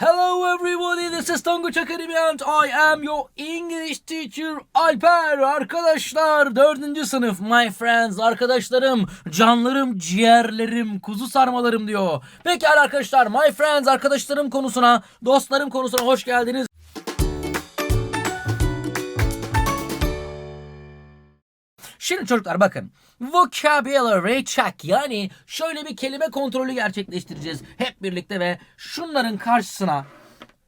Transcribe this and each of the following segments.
Hello everybody, this is Tonguç Academy and I am your English teacher Alper. Arkadaşlar, dördüncü sınıf, my friends, arkadaşlarım, canlarım, ciğerlerim, kuzu sarmalarım diyor. Pekala arkadaşlar, my friends, arkadaşlarım konusuna, dostlarım konusuna hoş geldiniz. Şimdi çocuklar bakın. Vocabulary check yani şöyle bir kelime kontrolü gerçekleştireceğiz hep birlikte ve şunların karşısına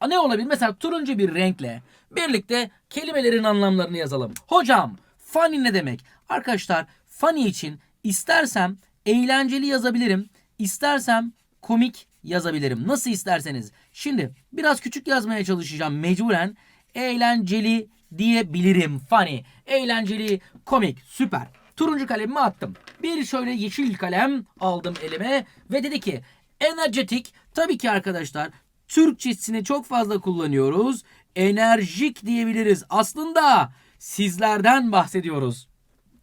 ne olabilir? Mesela turuncu bir renkle birlikte kelimelerin anlamlarını yazalım. Hocam funny ne demek? Arkadaşlar funny için istersem eğlenceli yazabilirim. istersem komik yazabilirim. Nasıl isterseniz. Şimdi biraz küçük yazmaya çalışacağım mecburen. Eğlenceli diyebilirim. Funny, eğlenceli, komik, süper. Turuncu kalemimi attım. Bir şöyle yeşil kalem aldım elime ve dedi ki energetic tabii ki arkadaşlar Türkçesini çok fazla kullanıyoruz. Enerjik diyebiliriz. Aslında sizlerden bahsediyoruz.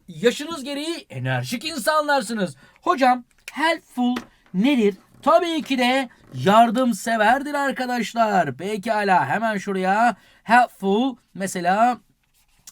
Yaşınız gereği enerjik insanlarsınız. Hocam helpful nedir? Tabii ki de yardımseverdir arkadaşlar. Pekala hemen şuraya helpful mesela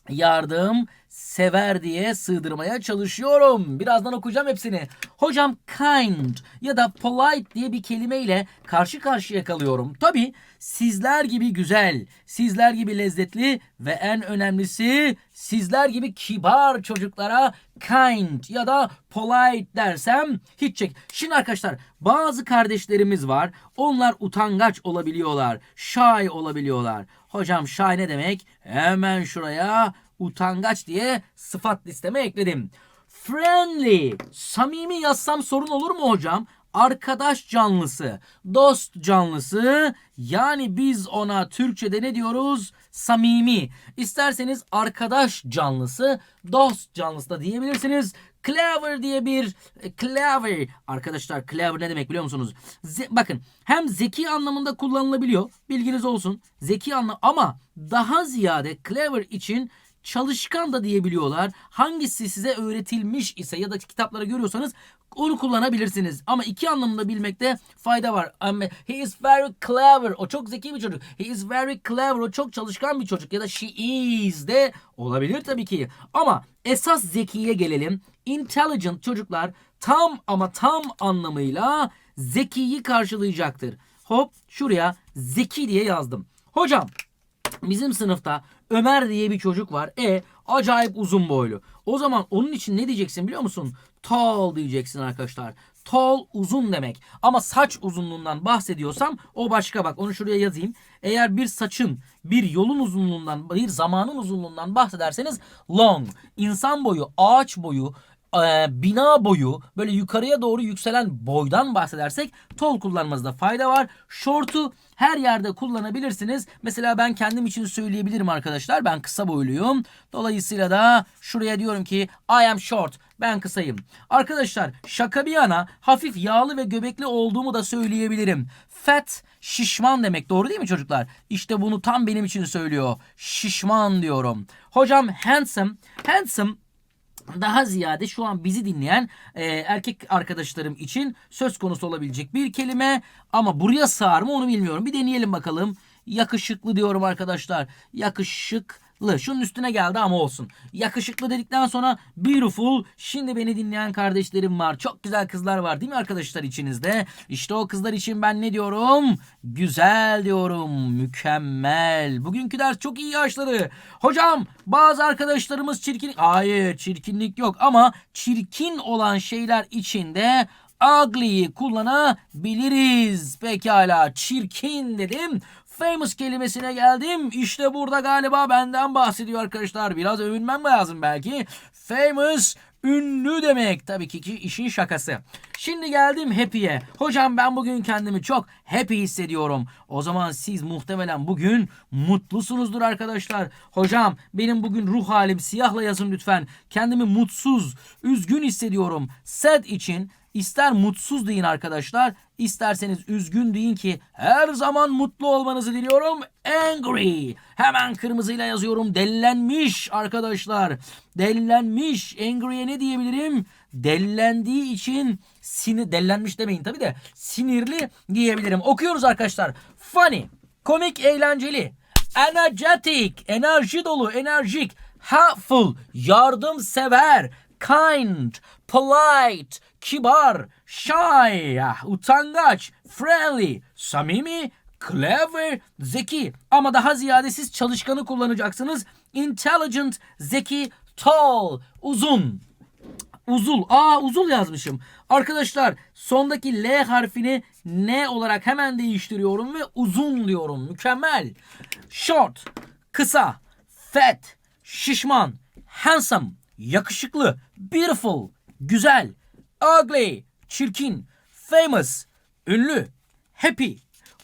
yardım sever diye sığdırmaya çalışıyorum. Birazdan okuyacağım hepsini. Hocam kind ya da polite diye bir kelimeyle karşı karşıya kalıyorum. Tabi sizler gibi güzel, sizler gibi lezzetli ve en önemlisi sizler gibi kibar çocuklara kind ya da polite dersem hiç çek. Şimdi arkadaşlar bazı kardeşlerimiz var. Onlar utangaç olabiliyorlar. Shy olabiliyorlar. Hocam shy ne demek? Hemen şuraya utangaç diye sıfat listeme ekledim. Friendly, samimi yazsam sorun olur mu hocam? Arkadaş canlısı, dost canlısı yani biz ona Türkçe'de ne diyoruz? Samimi. İsterseniz arkadaş canlısı, dost canlısı da diyebilirsiniz. Clever diye bir e, clever arkadaşlar clever ne demek biliyor musunuz? Ze- bakın hem zeki anlamında kullanılabiliyor. Bilginiz olsun. Zeki anlam ama daha ziyade clever için çalışkan da diyebiliyorlar. Hangisi size öğretilmiş ise ya da kitapları görüyorsanız onu kullanabilirsiniz. Ama iki anlamında bilmekte fayda var. He is very clever. O çok zeki bir çocuk. He is very clever. O çok çalışkan bir çocuk. Ya da she is de olabilir tabii ki. Ama esas zekiye gelelim. Intelligent çocuklar tam ama tam anlamıyla zekiyi karşılayacaktır. Hop şuraya zeki diye yazdım. Hocam Bizim sınıfta Ömer diye bir çocuk var. E acayip uzun boylu. O zaman onun için ne diyeceksin biliyor musun? Tall diyeceksin arkadaşlar. Tall uzun demek. Ama saç uzunluğundan bahsediyorsam o başka bak. Onu şuraya yazayım. Eğer bir saçın bir yolun uzunluğundan bir zamanın uzunluğundan bahsederseniz long. İnsan boyu, ağaç boyu, bina boyu böyle yukarıya doğru yükselen boydan bahsedersek tall kullanmanızda fayda var. Short'u her yerde kullanabilirsiniz. Mesela ben kendim için söyleyebilirim arkadaşlar. Ben kısa boyluyum. Dolayısıyla da şuraya diyorum ki I am short. Ben kısayım. Arkadaşlar şaka bir yana hafif yağlı ve göbekli olduğumu da söyleyebilirim. Fat şişman demek. Doğru değil mi çocuklar? İşte bunu tam benim için söylüyor. Şişman diyorum. Hocam handsome. Handsome daha ziyade şu an bizi dinleyen e, erkek arkadaşlarım için söz konusu olabilecek bir kelime ama buraya sığar mı onu bilmiyorum. Bir deneyelim bakalım. Yakışıklı diyorum arkadaşlar. Yakışıklı. Şunun üstüne geldi ama olsun. Yakışıklı dedikten sonra beautiful. Şimdi beni dinleyen kardeşlerim var. Çok güzel kızlar var değil mi arkadaşlar içinizde? İşte o kızlar için ben ne diyorum? Güzel diyorum. Mükemmel. Bugünkü ders çok iyi yaşları. Hocam bazı arkadaşlarımız çirkin. Hayır çirkinlik yok ama çirkin olan şeyler içinde ugly'yi kullanabiliriz. Pekala çirkin dedim. Famous kelimesine geldim. İşte burada galiba benden bahsediyor arkadaşlar. Biraz övünmem lazım belki. Famous ünlü demek. Tabii ki, işin şakası. Şimdi geldim happy'ye. Hocam ben bugün kendimi çok happy hissediyorum. O zaman siz muhtemelen bugün mutlusunuzdur arkadaşlar. Hocam benim bugün ruh halim siyahla yazın lütfen. Kendimi mutsuz, üzgün hissediyorum. Sad için İster mutsuz deyin arkadaşlar, isterseniz üzgün deyin ki her zaman mutlu olmanızı diliyorum. Angry. Hemen kırmızıyla yazıyorum. Delilenmiş arkadaşlar. Delilenmiş. Angry'e ne diyebilirim? dellendiği için sinir dellenmiş demeyin tabi de sinirli diyebilirim. Okuyoruz arkadaşlar. Funny, komik, eğlenceli, energetic, enerji dolu, enerjik, helpful, yardımsever, kind, polite, kibar, shy, utangaç, friendly, samimi, clever, zeki ama daha ziyade siz çalışkanı kullanacaksınız. Intelligent, zeki, tall, uzun. Uzul. Aa uzul yazmışım. Arkadaşlar sondaki L harfini N olarak hemen değiştiriyorum ve uzun diyorum. Mükemmel. Short. Kısa. Fat. Şişman. Handsome. Yakışıklı. Beautiful. Güzel. Ugly. Çirkin. Famous. Ünlü. Happy.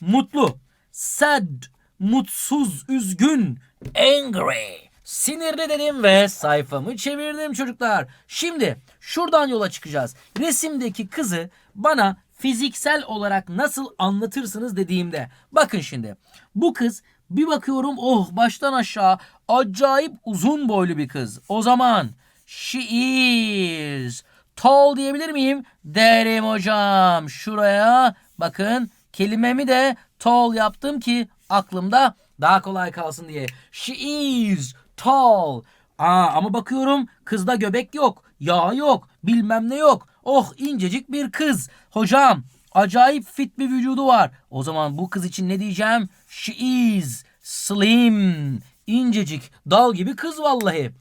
Mutlu. Sad. Mutsuz. Üzgün. Angry. Sinirli dedim ve sayfamı çevirdim çocuklar. Şimdi şuradan yola çıkacağız. Resimdeki kızı bana fiziksel olarak nasıl anlatırsınız dediğimde. Bakın şimdi. Bu kız bir bakıyorum oh baştan aşağı acayip uzun boylu bir kız. O zaman she is tall diyebilir miyim? Derim hocam. Şuraya bakın kelimemi de tall yaptım ki aklımda daha kolay kalsın diye. She is tall. Aa, ama bakıyorum kızda göbek yok, yağ yok, bilmem ne yok. Oh incecik bir kız. Hocam acayip fit bir vücudu var. O zaman bu kız için ne diyeceğim? She is slim. İncecik, dal gibi kız vallahi.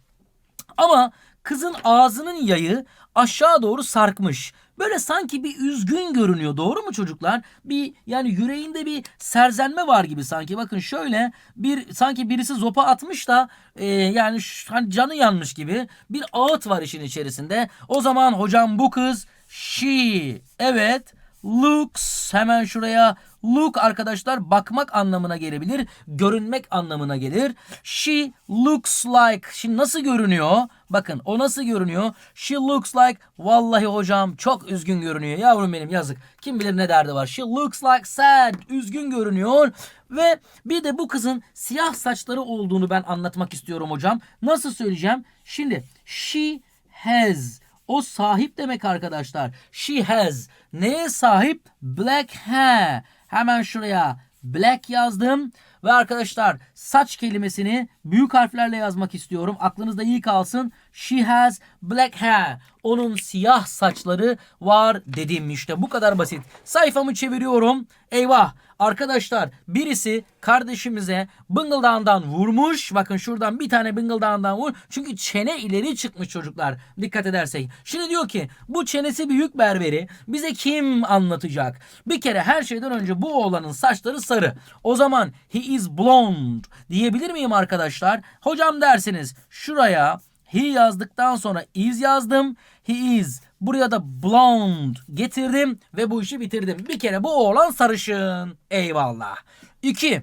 Ama kızın ağzının yayı aşağı doğru sarkmış. Böyle sanki bir üzgün görünüyor. Doğru mu çocuklar? Bir yani yüreğinde bir serzenme var gibi sanki. Bakın şöyle bir sanki birisi zopa atmış da e, yani şu- hani canı yanmış gibi bir ağıt var işin içerisinde. O zaman hocam bu kız she evet looks hemen şuraya look arkadaşlar bakmak anlamına gelebilir. Görünmek anlamına gelir. She looks like. Şimdi nasıl görünüyor? Bakın o nasıl görünüyor? She looks like. Vallahi hocam çok üzgün görünüyor. Yavrum benim yazık. Kim bilir ne derdi var. She looks like sad. Üzgün görünüyor. Ve bir de bu kızın siyah saçları olduğunu ben anlatmak istiyorum hocam. Nasıl söyleyeceğim? Şimdi she has. O sahip demek arkadaşlar. She has. Neye sahip? Black hair. Hemen şuraya black yazdım. Ve arkadaşlar saç kelimesini büyük harflerle yazmak istiyorum. Aklınızda iyi kalsın. She has black hair. Onun siyah saçları var dedim işte bu kadar basit. Sayfamı çeviriyorum. Eyvah arkadaşlar birisi kardeşimize bıngıldağından vurmuş. Bakın şuradan bir tane bıngıldağından vur. Çünkü çene ileri çıkmış çocuklar. Dikkat edersek. Şimdi diyor ki bu çenesi büyük berberi bize kim anlatacak? Bir kere her şeyden önce bu oğlanın saçları sarı. O zaman he is blonde diyebilir miyim arkadaşlar? Hocam dersiniz şuraya he yazdıktan sonra is yazdım. He is Buraya da blonde getirdim ve bu işi bitirdim. Bir kere bu oğlan sarışın. Eyvallah. 2.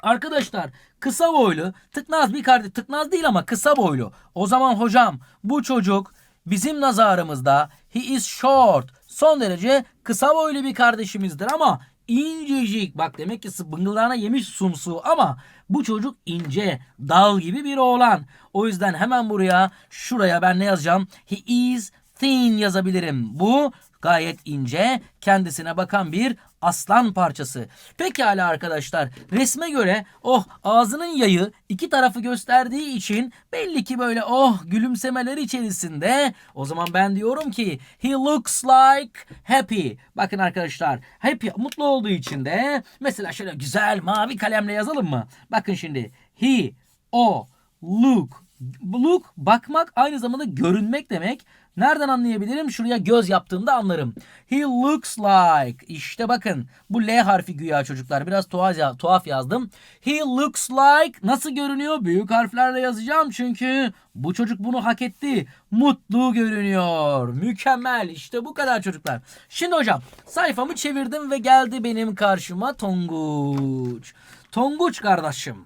Arkadaşlar kısa boylu tıknaz bir kardeş tıknaz değil ama kısa boylu. O zaman hocam bu çocuk bizim nazarımızda he is short son derece kısa boylu bir kardeşimizdir ama incecik bak demek ki bıngıldağına yemiş sumsu ama bu çocuk ince dal gibi bir oğlan. O yüzden hemen buraya şuraya ben ne yazacağım? He is thin yazabilirim. Bu gayet ince, kendisine bakan bir aslan parçası. Pekala arkadaşlar, resme göre oh ağzının yayı iki tarafı gösterdiği için belli ki böyle oh gülümsemeler içerisinde. O zaman ben diyorum ki he looks like happy. Bakın arkadaşlar, happy mutlu olduğu için de mesela şöyle güzel mavi kalemle yazalım mı? Bakın şimdi he, o, look, Look bakmak aynı zamanda görünmek demek. Nereden anlayabilirim? Şuraya göz yaptığımda anlarım. He looks like. İşte bakın bu L harfi güya çocuklar. Biraz tuhaf, tuhaf yazdım. He looks like. Nasıl görünüyor? Büyük harflerle yazacağım çünkü bu çocuk bunu hak etti. Mutlu görünüyor. Mükemmel. İşte bu kadar çocuklar. Şimdi hocam sayfamı çevirdim ve geldi benim karşıma Tonguç. Tonguç kardeşim.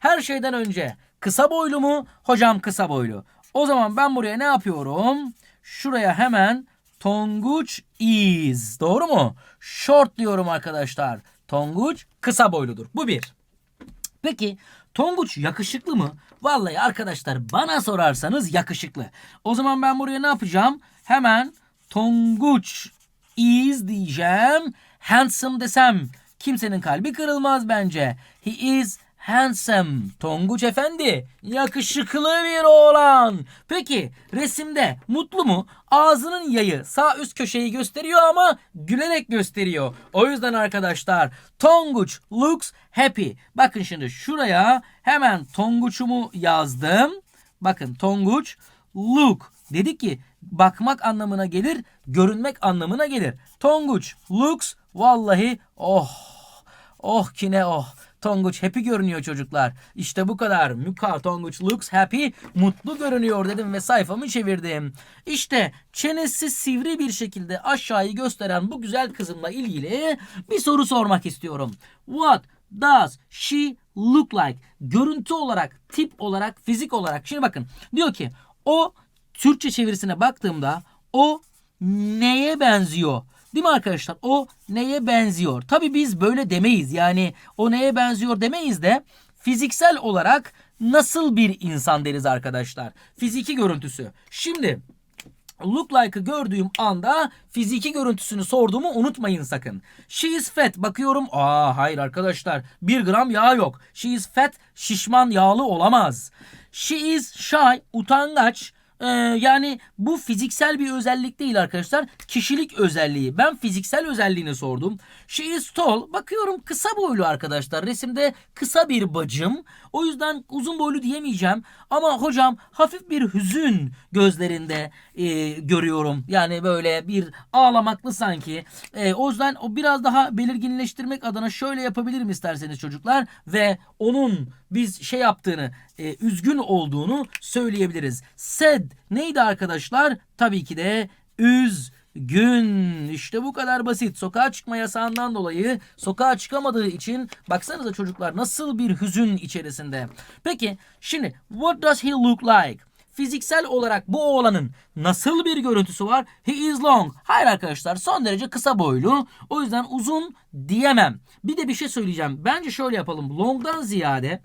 Her şeyden önce kısa boylu mu? Hocam kısa boylu. O zaman ben buraya ne yapıyorum? Şuraya hemen Tonguç is. Doğru mu? Short diyorum arkadaşlar. Tonguç kısa boyludur. Bu bir. Peki Tonguç yakışıklı mı? Vallahi arkadaşlar bana sorarsanız yakışıklı. O zaman ben buraya ne yapacağım? Hemen Tonguç is diyeceğim. Handsome desem kimsenin kalbi kırılmaz bence. He is handsome. Tonguç efendi yakışıklı bir oğlan. Peki resimde mutlu mu? Ağzının yayı sağ üst köşeyi gösteriyor ama gülerek gösteriyor. O yüzden arkadaşlar Tonguç looks happy. Bakın şimdi şuraya hemen Tonguç'umu yazdım. Bakın Tonguç look dedik ki bakmak anlamına gelir, görünmek anlamına gelir. Tonguç looks vallahi oh oh ki ne oh. Tonguç happy görünüyor çocuklar. İşte bu kadar. Muka Tonguç looks happy. Mutlu görünüyor dedim ve sayfamı çevirdim. İşte çenesi sivri bir şekilde aşağıyı gösteren bu güzel kızımla ilgili bir soru sormak istiyorum. What does she look like? Görüntü olarak, tip olarak, fizik olarak. Şimdi bakın diyor ki o Türkçe çevirisine baktığımda o neye benziyor? Değil mi arkadaşlar? O neye benziyor? Tabii biz böyle demeyiz. Yani o neye benziyor demeyiz de fiziksel olarak nasıl bir insan deriz arkadaşlar. Fiziki görüntüsü. Şimdi look like'ı gördüğüm anda fiziki görüntüsünü sorduğumu unutmayın sakın. She is fat. Bakıyorum. Aa hayır arkadaşlar. Bir gram yağ yok. She is fat. Şişman yağlı olamaz. She is shy. Utangaç. Ee, yani bu fiziksel bir özellik değil arkadaşlar. Kişilik özelliği. Ben fiziksel özelliğini sordum. She is tall. Bakıyorum kısa boylu arkadaşlar. Resimde kısa bir bacım. O yüzden uzun boylu diyemeyeceğim. Ama hocam hafif bir hüzün gözlerinde e, görüyorum. Yani böyle bir ağlamaklı sanki. E, o yüzden o biraz daha belirginleştirmek adına şöyle yapabilirim isterseniz çocuklar. Ve onun biz şey yaptığını, e, üzgün olduğunu söyleyebiliriz. Sad neydi arkadaşlar? Tabii ki de üzgün. İşte bu kadar basit. Sokağa çıkma yasağından dolayı sokağa çıkamadığı için baksanıza çocuklar nasıl bir hüzün içerisinde. Peki şimdi what does he look like? Fiziksel olarak bu oğlanın nasıl bir görüntüsü var? He is long. Hayır arkadaşlar son derece kısa boylu. O yüzden uzun diyemem. Bir de bir şey söyleyeceğim. Bence şöyle yapalım. Long'dan ziyade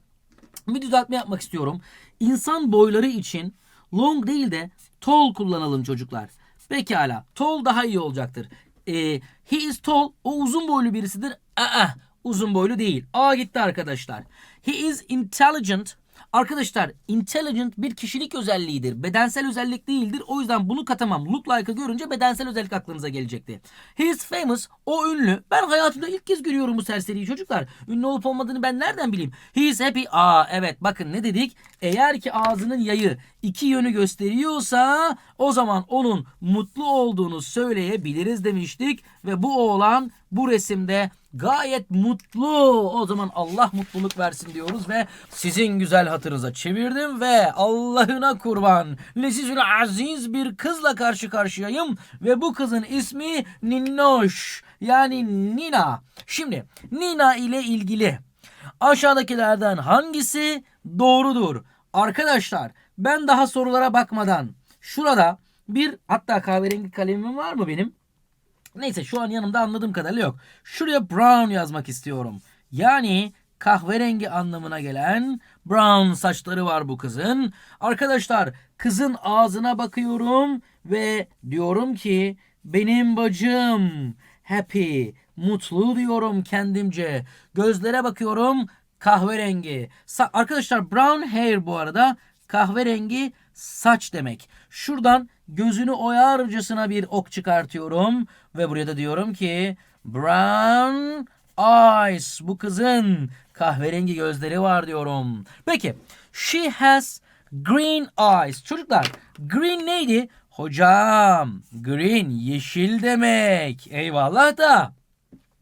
bir düzeltme yapmak istiyorum. İnsan boyları için long değil de tall kullanalım çocuklar. Pekala. Tall daha iyi olacaktır. Ee, he is tall. O uzun boylu birisidir. Aa, uzun boylu değil. A gitti arkadaşlar. He is intelligent. Arkadaşlar intelligent bir kişilik özelliğidir. Bedensel özellik değildir. O yüzden bunu katamam. Look like'ı görünce bedensel özellik aklınıza gelecekti. He is famous. O ünlü. Ben hayatımda ilk kez görüyorum bu serseriyi çocuklar. Ünlü olup olmadığını ben nereden bileyim? He is happy. Aa evet bakın ne dedik? Eğer ki ağzının yayı iki yönü gösteriyorsa o zaman onun mutlu olduğunu söyleyebiliriz demiştik. Ve bu oğlan bu resimde gayet mutlu. O zaman Allah mutluluk versin diyoruz ve sizin güzel hatırınıza çevirdim ve Allah'ına kurban lezizül aziz bir kızla karşı karşıyayım ve bu kızın ismi Ninnoş yani Nina. Şimdi Nina ile ilgili aşağıdakilerden hangisi doğrudur? Arkadaşlar ben daha sorulara bakmadan şurada bir hatta kahverengi kalemim var mı benim? Neyse şu an yanımda anladığım kadarıyla yok. Şuraya brown yazmak istiyorum. Yani kahverengi anlamına gelen brown saçları var bu kızın. Arkadaşlar kızın ağzına bakıyorum ve diyorum ki benim bacım happy, mutlu diyorum kendimce. Gözlere bakıyorum kahverengi. Sa- Arkadaşlar brown hair bu arada kahverengi saç demek. Şuradan gözünü oyarcasına bir ok çıkartıyorum ve buraya da diyorum ki brown eyes bu kızın kahverengi gözleri var diyorum. Peki she has green eyes. Çocuklar green neydi? Hocam green yeşil demek. Eyvallah da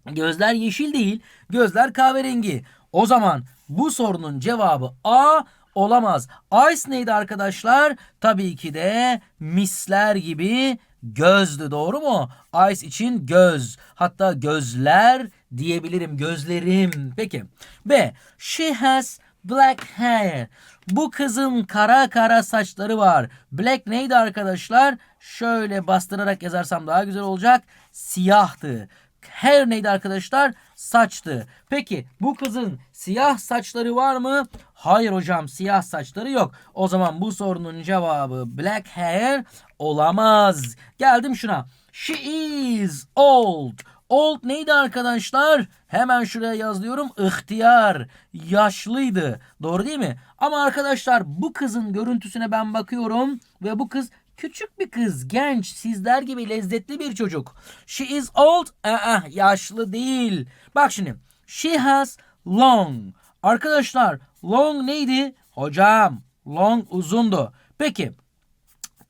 gözler yeşil değil gözler kahverengi. O zaman bu sorunun cevabı A olamaz. Ice neydi arkadaşlar? Tabii ki de misler gibi gözdü doğru mu? Ice için göz. Hatta gözler diyebilirim. Gözlerim. Peki. B. She has black hair. Bu kızın kara kara saçları var. Black neydi arkadaşlar? Şöyle bastırarak yazarsam daha güzel olacak. Siyahtı. Hair neydi arkadaşlar? Saçtı. Peki bu kızın siyah saçları var mı? Hayır hocam siyah saçları yok. O zaman bu sorunun cevabı black hair olamaz. Geldim şuna. She is old. Old neydi arkadaşlar? Hemen şuraya yazıyorum. İhtiyar. Yaşlıydı. Doğru değil mi? Ama arkadaşlar bu kızın görüntüsüne ben bakıyorum ve bu kız küçük bir kız, genç, sizler gibi lezzetli bir çocuk. She is old. Aa, yaşlı değil. Bak şimdi. She has long. Arkadaşlar long neydi? Hocam long uzundu. Peki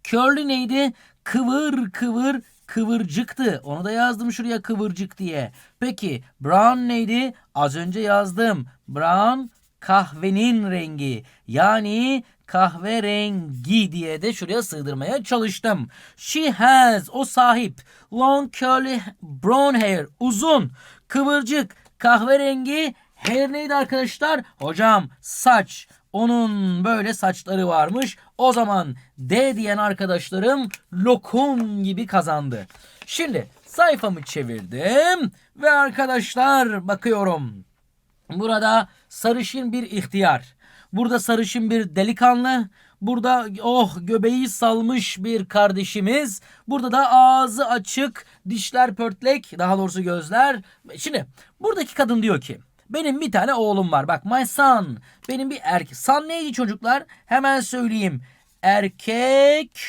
curly neydi? Kıvır kıvır kıvırcıktı. Onu da yazdım şuraya kıvırcık diye. Peki brown neydi? Az önce yazdım. Brown kahvenin rengi. Yani kahverengi diye de şuraya sığdırmaya çalıştım. She has o sahip. Long curly brown hair. Uzun, kıvırcık, kahverengi. Hair neydi arkadaşlar? Hocam saç. Onun böyle saçları varmış. O zaman D diyen arkadaşlarım lokum gibi kazandı. Şimdi sayfamı çevirdim ve arkadaşlar bakıyorum. Burada sarışın bir ihtiyar. Burada sarışın bir delikanlı. Burada oh göbeği salmış bir kardeşimiz. Burada da ağzı açık, dişler pörtlek, daha doğrusu gözler. Şimdi buradaki kadın diyor ki benim bir tane oğlum var. Bak my son. Benim bir erkek. Son neydi çocuklar? Hemen söyleyeyim. Erkek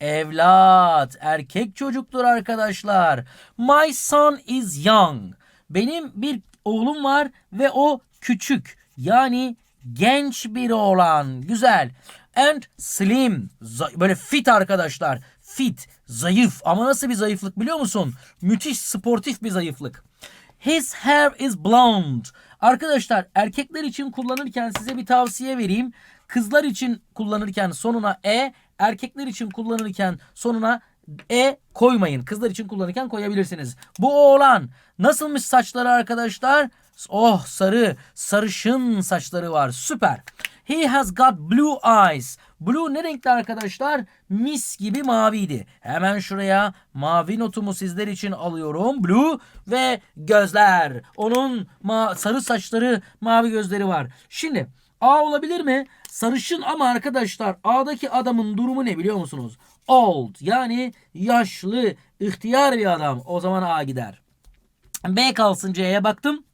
evlat. Erkek çocuktur arkadaşlar. My son is young. Benim bir oğlum var ve o küçük. Yani genç bir oğlan. Güzel. And slim. Böyle fit arkadaşlar. Fit. Zayıf. Ama nasıl bir zayıflık biliyor musun? Müthiş sportif bir zayıflık. His hair is blonde. Arkadaşlar erkekler için kullanırken size bir tavsiye vereyim. Kızlar için kullanırken sonuna e, erkekler için kullanırken sonuna e koymayın. Kızlar için kullanırken koyabilirsiniz. Bu oğlan nasılmış saçları arkadaşlar? Oh sarı, sarışın saçları var. Süper. He has got blue eyes. Blue ne renkli arkadaşlar? Mis gibi maviydi. Hemen şuraya mavi notumu sizler için alıyorum. Blue ve gözler. Onun ma- sarı saçları, mavi gözleri var. Şimdi A olabilir mi? Sarışın ama arkadaşlar A'daki adamın durumu ne biliyor musunuz? Old yani yaşlı, ihtiyar bir adam. O zaman A gider. B kalsın C'ye baktım.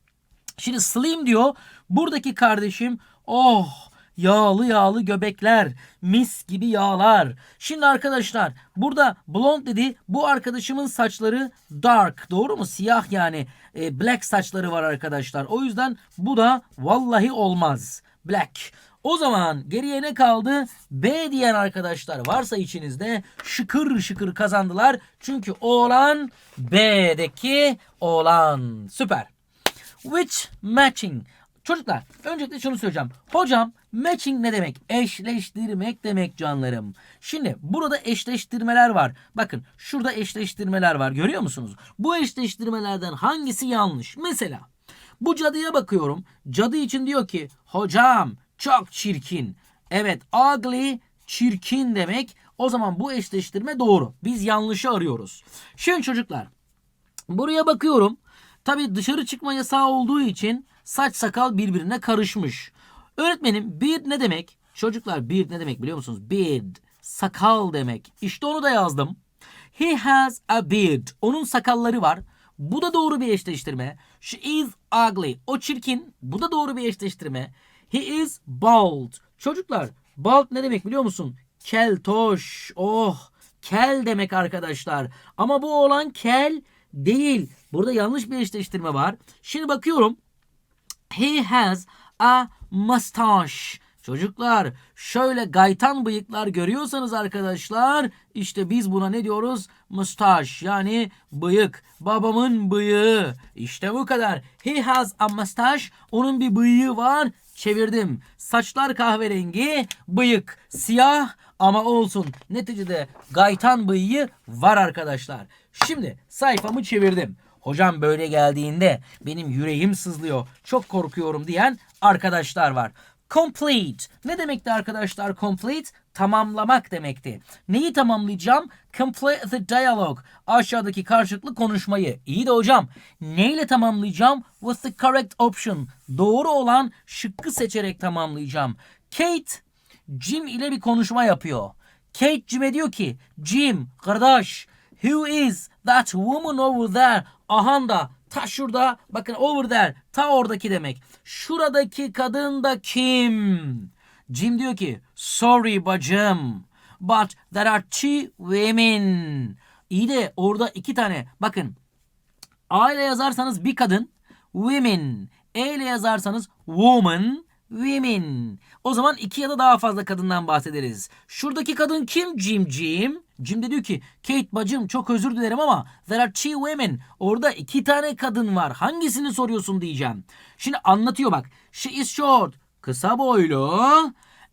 Şimdi slim diyor. Buradaki kardeşim oh yağlı yağlı göbekler, mis gibi yağlar. Şimdi arkadaşlar burada blond dedi. Bu arkadaşımın saçları dark. Doğru mu? Siyah yani. E, black saçları var arkadaşlar. O yüzden bu da vallahi olmaz. Black. O zaman geriye ne kaldı? B diyen arkadaşlar varsa içinizde şıkır şıkır kazandılar. Çünkü oğlan B'deki oğlan. Süper. Which matching. Çocuklar öncelikle şunu söyleyeceğim. Hocam matching ne demek? Eşleştirmek demek canlarım. Şimdi burada eşleştirmeler var. Bakın şurada eşleştirmeler var. Görüyor musunuz? Bu eşleştirmelerden hangisi yanlış? Mesela bu cadıya bakıyorum. Cadı için diyor ki hocam çok çirkin. Evet ugly çirkin demek. O zaman bu eşleştirme doğru. Biz yanlışı arıyoruz. Şimdi çocuklar buraya bakıyorum. Tabi dışarı çıkma yasağı olduğu için saç sakal birbirine karışmış. Öğretmenim beard ne demek? Çocuklar beard ne demek biliyor musunuz? Beard sakal demek. İşte onu da yazdım. He has a beard. Onun sakalları var. Bu da doğru bir eşleştirme. She is ugly. O çirkin. Bu da doğru bir eşleştirme. He is bald. Çocuklar bald ne demek biliyor musun? Keltoş. Oh kel demek arkadaşlar. Ama bu olan kel değil. Burada yanlış bir eşleştirme var. Şimdi bakıyorum. He has a mustache. Çocuklar şöyle gaytan bıyıklar görüyorsanız arkadaşlar işte biz buna ne diyoruz? Mustache yani bıyık. Babamın bıyığı. İşte bu kadar. He has a mustache. Onun bir bıyığı var. Çevirdim. Saçlar kahverengi, bıyık siyah ama olsun. Neticede gaytan bıyığı var arkadaşlar. Şimdi sayfamı çevirdim. Hocam böyle geldiğinde benim yüreğim sızlıyor. Çok korkuyorum diyen arkadaşlar var. Complete. Ne demekti arkadaşlar complete? Tamamlamak demekti. Neyi tamamlayacağım? Complete the dialogue. Aşağıdaki karşılıklı konuşmayı. İyi de hocam. Neyle tamamlayacağım? With the correct option. Doğru olan şıkkı seçerek tamamlayacağım. Kate Jim ile bir konuşma yapıyor. Kate Jim'e diyor ki Jim kardeş who is that woman over there? Ahanda ta şurada bakın over there ta oradaki demek. Şuradaki kadın da kim? Jim diyor ki sorry bacım but there are two women. İyi de orada iki tane bakın A ile yazarsanız bir kadın, women. E ile yazarsanız woman, women. O zaman iki ya da daha fazla kadından bahsederiz. Şuradaki kadın kim Jim Jim? Jim de diyor ki Kate bacım çok özür dilerim ama there are two women. Orada iki tane kadın var. Hangisini soruyorsun diyeceğim. Şimdi anlatıyor bak. She is short. Kısa boylu.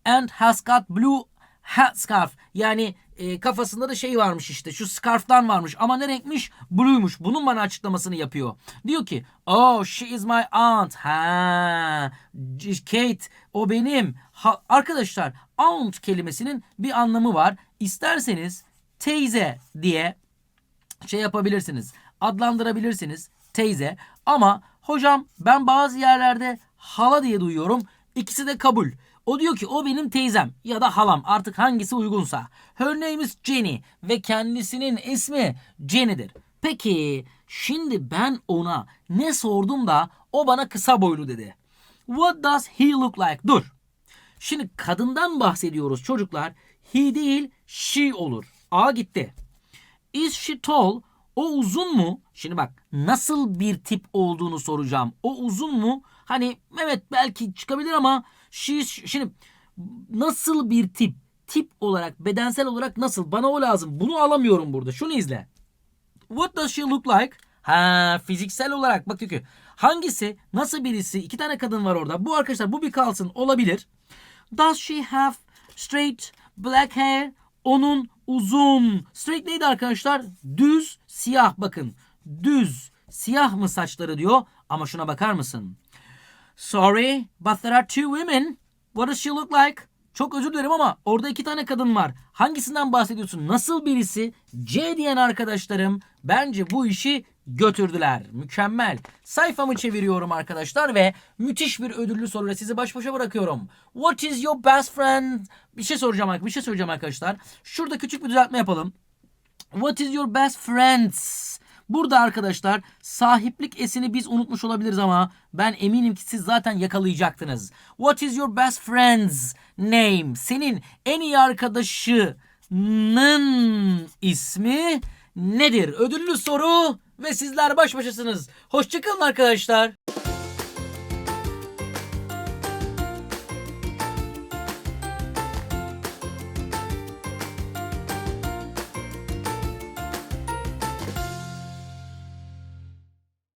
And has got blue hat scarf. Yani e, kafasında da şey varmış işte şu scarf'tan varmış ama ne renkmiş? Blue'muş. Bunun bana açıklamasını yapıyor. Diyor ki oh she is my aunt. Ha Kate o benim. Ha, arkadaşlar aunt kelimesinin bir anlamı var. İsterseniz teyze diye şey yapabilirsiniz. Adlandırabilirsiniz teyze. Ama hocam ben bazı yerlerde hala diye duyuyorum. İkisi de kabul. O diyor ki o benim teyzem ya da halam artık hangisi uygunsa. Her name is Jenny ve kendisinin ismi Jenny'dir. Peki şimdi ben ona ne sordum da o bana kısa boylu dedi. What does he look like? Dur. Şimdi kadından bahsediyoruz çocuklar. He değil she olur. A gitti. Is she tall? O uzun mu? Şimdi bak nasıl bir tip olduğunu soracağım. O uzun mu? Hani evet belki çıkabilir ama is, şimdi nasıl bir tip? Tip olarak bedensel olarak nasıl? Bana o lazım. Bunu alamıyorum burada. Şunu izle. What does she look like? Ha fiziksel olarak bak diyor ki hangisi nasıl birisi iki tane kadın var orada. Bu arkadaşlar bu bir kalsın olabilir. Does she have straight black hair? Onun uzun. Straight neydi arkadaşlar? Düz siyah bakın. Düz siyah mı saçları diyor. Ama şuna bakar mısın? Sorry but there are two women. What does she look like? Çok özür dilerim ama orada iki tane kadın var. Hangisinden bahsediyorsun? Nasıl birisi? C diyen arkadaşlarım bence bu işi götürdüler. Mükemmel. Sayfamı çeviriyorum arkadaşlar ve müthiş bir ödüllü soruyla sizi baş başa bırakıyorum. What is your best friend? Bir şey soracağım, bir şey söyleyeceğim arkadaşlar. Şurada küçük bir düzeltme yapalım. What is your best friends? Burada arkadaşlar sahiplik esini biz unutmuş olabiliriz ama ben eminim ki siz zaten yakalayacaktınız. What is your best friend's name? Senin en iyi arkadaşının ismi nedir? Ödüllü soru ve sizler baş başasınız. Hoşçakalın arkadaşlar.